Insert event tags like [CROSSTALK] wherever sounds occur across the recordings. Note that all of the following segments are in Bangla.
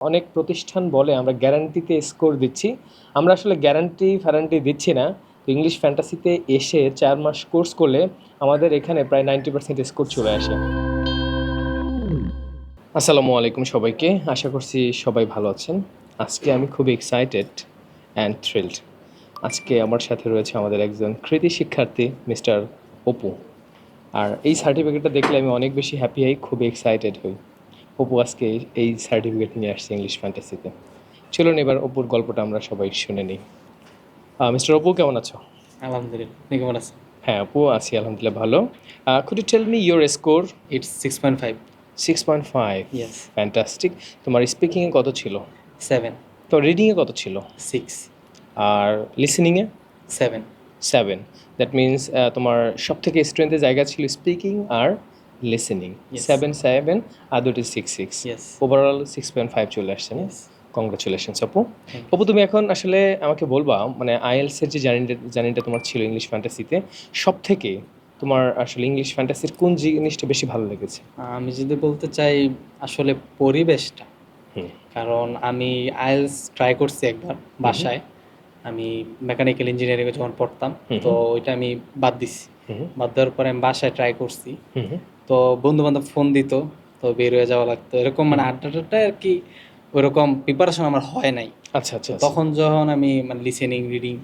অনেক প্রতিষ্ঠান বলে আমরা গ্যারান্টিতে স্কোর দিচ্ছি। আমরা আসলে গ্যারান্টি ফ্যারান্টি দিচ্ছি না। তো ইংলিশ ফ্যান্টাসিতে এসে চার মাস কোর্স করলে আমাদের এখানে প্রায় নাইনটি পার্সেন্ট স্কোর চলে আসে। আসসালামু আলাইকুম সবাইকে। আশা করছি সবাই ভালো আছেন। আজকে আমি খুব এক্সাইটেড অ্যান্ড থ্রিল্ড আজকে আমার সাথে রয়েছে আমাদের একজন কৃতি শিক্ষার্থী মিস্টার অপু। আর এই সার্টিফিকেটটা দেখলে আমি অনেক বেশি হ্যাপি হই খুবই এক্সাইটেড হই। অপু আজকে এই- সার্টিফিকেট নিয়ে আসছে ইংলিশ ফ্যান্টাসিতে চলুন এবার অপুর গল্পটা আমরা সবাই শুনে নিই। মিস্টার অপু কেমন আছো? আলহামদুলিল্লাহ। আপনি কেমন আছেন? হ্যাঁ অপু আছি আলহামদুলিল্লাহ ভালো। Could you tell me your score it's six point five six point five yes fantastic তোমার স্পিকিংয়ে কত ছিল? সেভেন তো রিডিংয়ে কত ছিল? সিক্স আর লিসেনিংয়ে সেভেন সেভেন দ্যাট মিনস তোমার সব থেকে স্ট্রেংথের জায়গা ছিল স্পিকিং আর লিসেনিং. সেভেন সেভেন আর দুটি six six overall six point five চলে আসছে না? Yes. কংগ্রাচুলেশনস আপু. অপু তুমি এখন আসলে আমাকে বলবা মানে আইএলসের যে জার্নিটা জার্নিটা তোমার ছিল ইংলিশ ফ্যান্টাসিতে সব থেকে তোমার আসলে ইংলিশ ফ্যান্টাসির কোন জিনিসটা বেশি ভালো লেগেছে? আমি যদি বলতে চাই আসলে পরিবেশটা। কারণ আমি আইএলস ট্রাই করছি একবার বাসায়। আমি মেকানিক্যাল ইঞ্জিনিয়ারিং যখন পড়তাম তো ওইটা আমি বাদ দিছি। বাদ দেওয়ার পরে আমি বাসায় ট্রাই করছি। তো বন্ধু বান্ধব ফোন দিত তো বের হয়ে যাওয়া লাগতো। এরকম মানে আড্ডাটা আর কি ওরকম প্রিপারেশন আমার হয় নাই। আচ্ছা আচ্ছা আচ্ছা। তখন যখন আমি মানে লিসেনিং রিডিং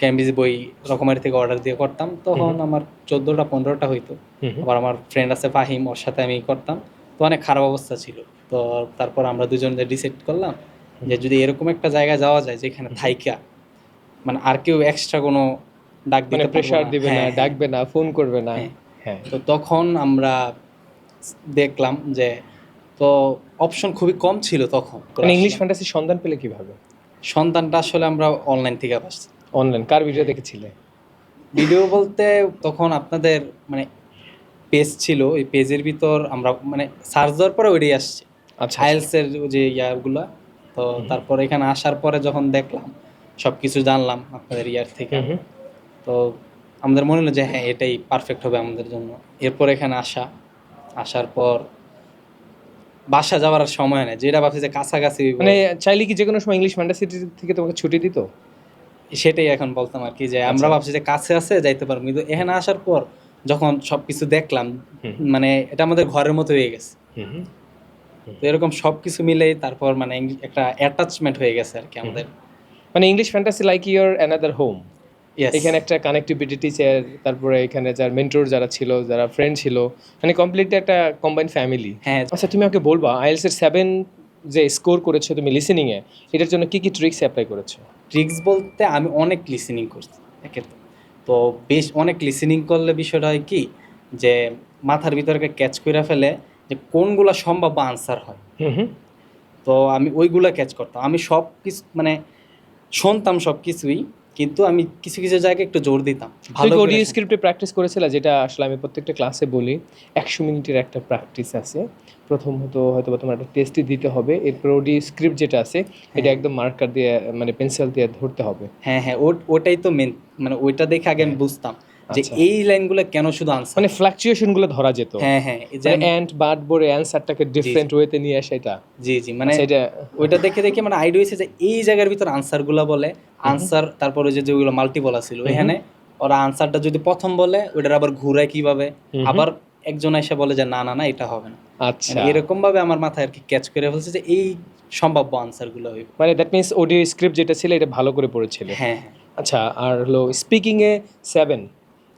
ক্যাম্বিজ বই রকমারি থেকে অর্ডার দিয়ে করতাম তখন আমার চোদ্দোটা পনেরোটা হইতো। আবার আমার ফ্রেন্ড আছে ফাহিম ওর সাথে আমি করতাম। তো অনেক খারাপ অবস্থা ছিল। তো তারপর আমরা দুজন ডিসাইড করলাম যে যদি এরকম একটা জায়গায় যাওয়া যায় যেখানে থাইকা মানে আর কেউ এক্সট্রা কোনো ডাক দিতে মানে প্রেশার দিবে না হ্যাঁ, হ্যাঁ। ডাকবে না ফোন করবে না। হ্যাঁ। তো তখন আমরা দেখলাম যে তো অপশন খুবই কম ছিল তখন মানে ইংলিশ আসলাম। ফ্যান্টাসির সন্ধান পেলে কীভাবে? সন্তানটা আসলে আমরা অনলাইন থেকে পাচ্ছি। অনলাইন কার ভিডিও দেখেছিলে? ভিডিও বলতে তখন আপনাদের মানে পেজ ছিল ওই পেজের ভিতর আমরা মানে সার্চ দেওয়ার পরে ওইটাই আসছে। আচ্ছা আইএলসের যে ইয়াগুলা তো তারপর এখানে আসার পরে যখন দেখলাম সব কিছু জানলাম আপনাদের ইয়ার থেকে। তো আমাদের মনে হলো যে হ্যাঁ এটাই পারফেক্ট হবে আমাদের জন্য। এরপর এখানে আসা আসার পর বাসা যাওয়ার সময় নেই। যেটা ভাবছি যে কাছাকাছি মানে চাইলে কি যে কোনো সময় ইংলিশ ফ্যান্টাসিটি থেকে তোমাকে ছুটি দিত? সেটাই এখন বলতাম আর কি যে আমরা আচ্ছা। ভাবছি যে কাছে আছে যাইতে পারব। কিন্তু এখানে আসার পর যখন সবকিছু দেখলাম মানে এটা আমাদের ঘরের মতো হয়ে গেছে। হুম হুম। তো এরকম সবকিছু মিলেই তারপর মানে একটা অ্যাটাচমেন্ট হয়ে গেছে আর কি আমাদের। মানে English fantasy like your another home. এখানে একটা কানেক্টিভিটি টিচার তারপরে এখানে যার মেন্টর যারা ছিল যারা ফ্রেন্ড ছিল মানে কমপ্লিটলি একটা কম্বাইন ফ্যামিলি হ্যাঁ। আচ্ছা তুমি আমাকে বলবা আইএলস এর সেভেন যে স্কোর করেছ তুমি লিসেনিং এ এটার জন্য কি কি ট্রিক্স অ্যাপ্লাই করেছ? ট্রিক্স বলতে আমি অনেক লিসেনিং করছি একে তো। তো বেশ অনেক লিসেনিং করলে বিষয়টা হয় কি যে মাথার ভিতরকে ক্যাচ করে ফেলে যে কোনগুলো সম্ভাব্য আনসার হয়। তো আমি ওইগুলো ক্যাচ করতাম। আমি সব কিছু মানে শুনতাম সব কিছুই কিন্তু আমি কিছু কিছু জায়গায় একটু জোর দিতাম। ভালো অডিও স্ক্রিপ্টে প্র্যাকটিস করেছিল যেটা আসলে আমি প্রত্যেকটা ক্লাসে বলি একশো মিনিটের একটা প্র্যাকটিস আছে। প্রথম হতো হয়তো বা তোমার একটা টেস্টই দিতে হবে। এরপর অডিও স্ক্রিপ্ট যেটা আছে এটা হ্যাঁ। একদম মার্কার দিয়ে মানে পেন্সিল দিয়ে ধরতে হবে। হ্যাঁ হ্যাঁ ওটাই তো মেন মানে ওইটা দেখে আগে আমি বুঝতাম। যে আচ্ছা। এই লাইনগুলো কেন শুধু আনসার মানে ফ্লাকচুয়েশনগুলো ধরা যেত। হ্যাঁ হ্যাঁ মানে বাট বলে অ্যান্সারটাকে ডিফারেন্ট ওয়েতে নিয়ে আসা এটা। জি জি মানে সেটা ওইটা দেখে দেখে মানে আইডিয়া হয়েছে যে এই জায়গার ভিতর আনসারগুলা বলে আনসার তারপরে যে যেগুলো মাল্টিপল আছিল এখানে ওরা আনসারটা যদি প্রথম বলে ওইটার আবার ঘুরায় কীভাবে? আবার একজন এসে বলে যে না না না এটা হবে না। আচ্ছা। মানে এরকম ভাবে আমার মাথায় আর কি ক্যাচ করে ফেলছে যে এই সম্ভাব্য আনসারগুলো হইব। মানে দ্যাট মিনস অডিও স্ক্রিপ্ট যেটা ছিল এটা ভালো করে পড়েছিল। হ্যাঁ হ্যাঁ। আচ্ছা আর হলো স্পিকিং এ সেভেন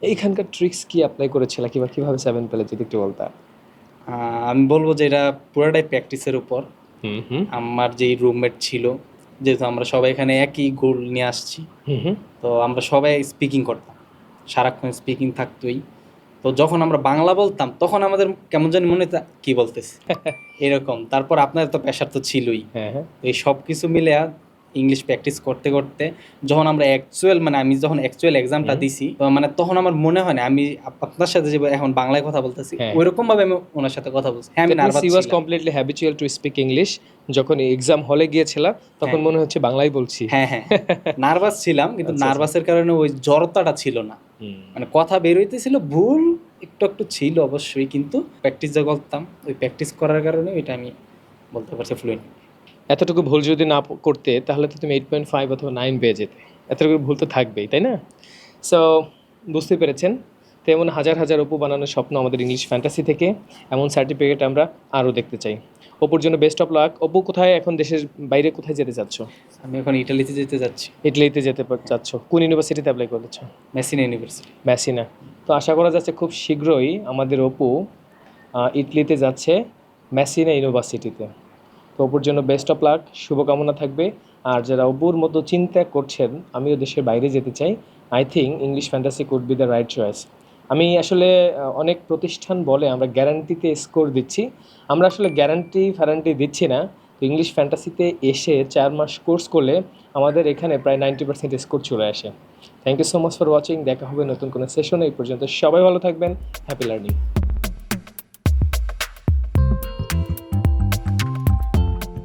এইখানকার ট্রিক্স কি অ্যাপ্লাই করেছিল কিংবা কীভাবে সেভেন পেলে? যদি একটু বলতা। আমি বলব যে এটা পুরোটাই প্র্যাকটিসের উপর। হুম হুম। আমার যেই রুমমেট ছিল যেহেতু আমরা সবাই এখানে একই গোল নিয়ে আসছি তো আমরা সবাই স্পিকিং করতাম। সারাক্ষণ স্পিকিং থাকতোই। তো যখন আমরা বাংলা বলতাম তখন আমাদের কেমন জানি মনে হতো কি বলতেছে? [LAUGHS] এরকম। তারপর আপনার তো প্রেশার তো ছিলই। হ্যাঁ হ্যাঁ। এই সব কিছু মিলে ইংলিশ প্র্যাকটিস করতে করতে যখন আমরা অ্যাকচুয়াল মানে আমি যখন অ্যাকচুয়াল এক্সামটা দিছি মানে তখন আমার মনে হয় না আমি আপনার সাথে যে এখন বাংলায় কথা বলতেছি হ্যাঁ। ওইরকম ভাবে আমি ওনার সাথে কথা বলছি। হ্যাঁ আমি nervous was completely habitual to speak English যখন এক্সাম হলে গিয়েছিল তখন হ্যাঁ। মনে হচ্ছে বাংলাই বলছি। হ্যাঁ হ্যাঁ। নার্ভাস ছিলাম কিন্তু আচ্ছা, আচ্ছা। নার্ভাসের কারণে ওই জড়তাটা ছিল না। মানে কথা বের হইতেছিল ভুল একটু একটু ছিল অবশ্যই কিন্তু প্র্যাকটিস যা করতাম ওই প্র্যাকটিস করার কারণে ওইটা আমি বলতে পারছি ফ্লুয়েন্ট এতটুকু ভুল যদি না করতে তাহলে তো তুমি এইট পয়েন্ট ফাইভ অথবা নাইন পেয়ে যেতে। এতটুকু ভুল তো থাকবেই তাই না? সো বুঝতে পেরেছেন? তেমন হাজার হাজার অপু বানানোর স্বপ্ন আমাদের ইংলিশ ফ্যান্টাসি থেকে এমন সার্টিফিকেট আমরা আরও দেখতে চাই। অপুর জন্য বেস্ট অফ লাক অপু কোথায় এখন দেশের বাইরে কোথায় যেতে চাচ্ছ? আমি এখন ইটালিতে যেতে চাচ্ছি ইটালিতে যেতে চাচ্ছ। কোন ইউনিভার্সিটিতে অ্যাপ্লাই করেছ? মেসিনা ইউনিভার্সিটি ম্যাসিনা তো আশা করা যাচ্ছে খুব শীঘ্রই আমাদের অপু ইটালিতে যাচ্ছে ম্যাসিনা ইউনিভার্সিটিতে তো অপুর জন্য বেস্ট অফ লাক শুভকামনা থাকবে। আর যারা অপুর মতো চিন্তা করছেন, আমিও দেশের বাইরে যেতে চাই। I think English fantasy could be the right choice আমি আসলে অনেক প্রতিষ্ঠান বলে আমরা গ্যারান্টিতে স্কোর দিচ্ছি। আমরা আসলে গ্যারান্টি ফ্যারান্টি দিচ্ছি না। তো ইংলিশ ফ্যান্টাসিতে এসে চার মাস কোর্স করলে আমাদের এখানে প্রায় নাইনটি পার্সেন্ট স্কোর চলে আসে। Thank you so much for watching দেখা হবে নতুন কোনো সেশনে এই পর্যন্ত সবাই ভালো থাকবেন। Happy learning